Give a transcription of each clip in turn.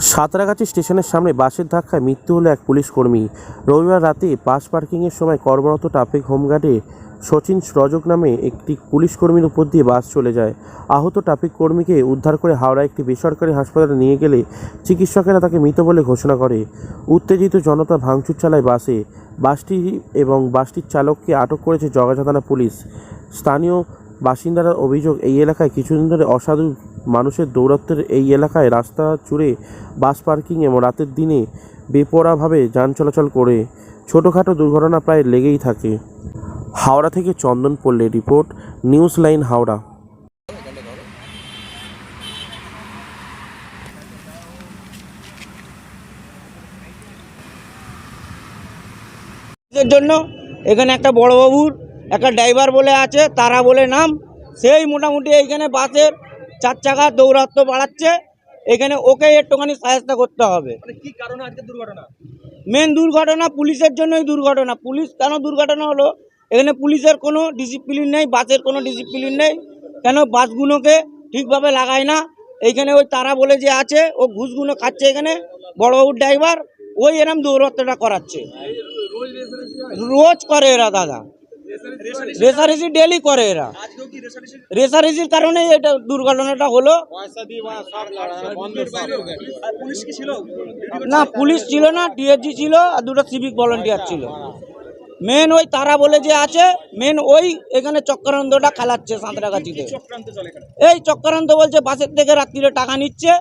সাঁতরাগাছি স্টেশনের সামনে বাসের ধাক্কায় মৃত্যু হলো এক পুলিশ কর্মী। রবিবার রাতে বাস পার্কিংয়ের সময় কর্মরত ট্রাফিক হোমগার্ডে সচিন রজক নামে একটি পুলিশ কর্মীর উপর দিয়ে বাস চলে যায়। আহত ট্রাফিক কর্মীকে উদ্ধার করে হাওড়া একটি বেসরকারি হাসপাতালে নিয়ে গেলে চিকিৎসকেরা তাকে মৃত বলে ঘোষণা করে। উত্তেজিত জনতা ভাঙচুর চালায় বাসে। বাসটি এবং বাসটির চালককে আটক করেছে জগাছা পুলিশ। স্থানীয় বাসিন্দারা অভিযোগ, এই এলাকায় কিছুদিন ধরে অসাধু মানুষের দৌরত্বের এই এলাকায় রাস্তা জুড়ে বাস পার্কিং এবং রাতের দিনে বেপরাভাবে যান চলাচল করে। ছোটোখাটো দুর্ঘটনা প্রায় লেগেই থাকে। হাওড়া থেকে চন্দন পল্লী রিপোর্ট, নিউজ লাইন হাওড়া। জন্য এখানে একটা বড়বাবুর, একটা ড্রাইভার বলে আছে, তারা বলে নাম। সেই মোটামুটি এইখানে বাসের চার চাকা দৌরাত্ম বাড়াচ্ছে এখানে ওকে একটুখানি সাহায্য করতে হবে। মানে কি কারণে আজকে দুর্ঘটনা? মেন দুর্ঘটনা পুলিশের জন্যই দুর্ঘটনা। পুলিশ কেন দুর্ঘটনা হলো? এখানে পুলিশের কোনো ডিসিপ্লিন নেই বাসের কোনো ডিসিপ্লিন নেই। কেন বাসগুলোকে ঠিকভাবে লাগায় না? এইখানে ওই তারা বলে যে আছে ও ঘুষগুলো খাচ্ছে এখানে বড়বাবুর ড্রাইভার ওই এরম দৌরত্বটা করাচ্ছে। রোজ করে এরা দাদা। রেসারেসি ডেলি করে এরা। রেসারেসি রেসারেসির কারণেই এটা দুর্ঘটনাটা হলো। না পুলিশ ছিল না ডিএসজি ছিল আর দুটো সিভিক ভলেন্টিয়ার ছিল। মেন ওই তারা বলে যে আছে মেন ওই এখানে চক্রান্তটা খেলাচ্ছে সাঁতরাগাছিতে। এই চক্রান্ত বলছে বাসের থেকে রাত্রিরে টাকা নিচ্ছে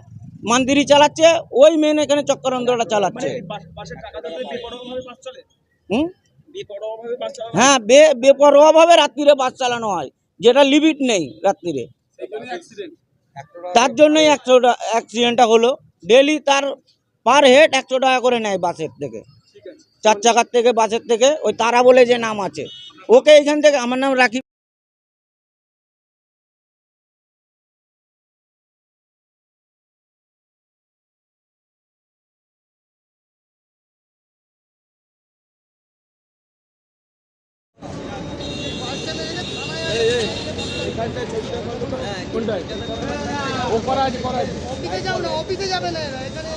মান্দিরি চালাচ্ছে ওই মেন এখানে চক্রান্তটা চালাচ্ছে। হুম? হ্যাঁ বেপরোয়াভাবে রাত্রিরে বাস চালানো হয়। যেটা লিমিট নেই রাত্রিরে। তার জন্যই একশো অ্যাক্সিডেন্টটা হলো। ডেলি তার পার হেড একশো টাকা করে নেয় বাসের থেকে। চার চাকার থেকে বাসের থেকে। ওই তারা বলে যে নাম আছে। ওকে এখান থেকে আমার নাম রাখি অফিসে যাও না অফিসে যাবে না এরা, এখানে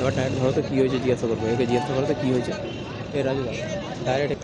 এবার ডাইরেক্ট ধরো তো কী হয়েছে জিজ্ঞাসা করব? একে জিজ্ঞাসা করো তো কী হয়েছে? এ রাজু ডাইরেক্ট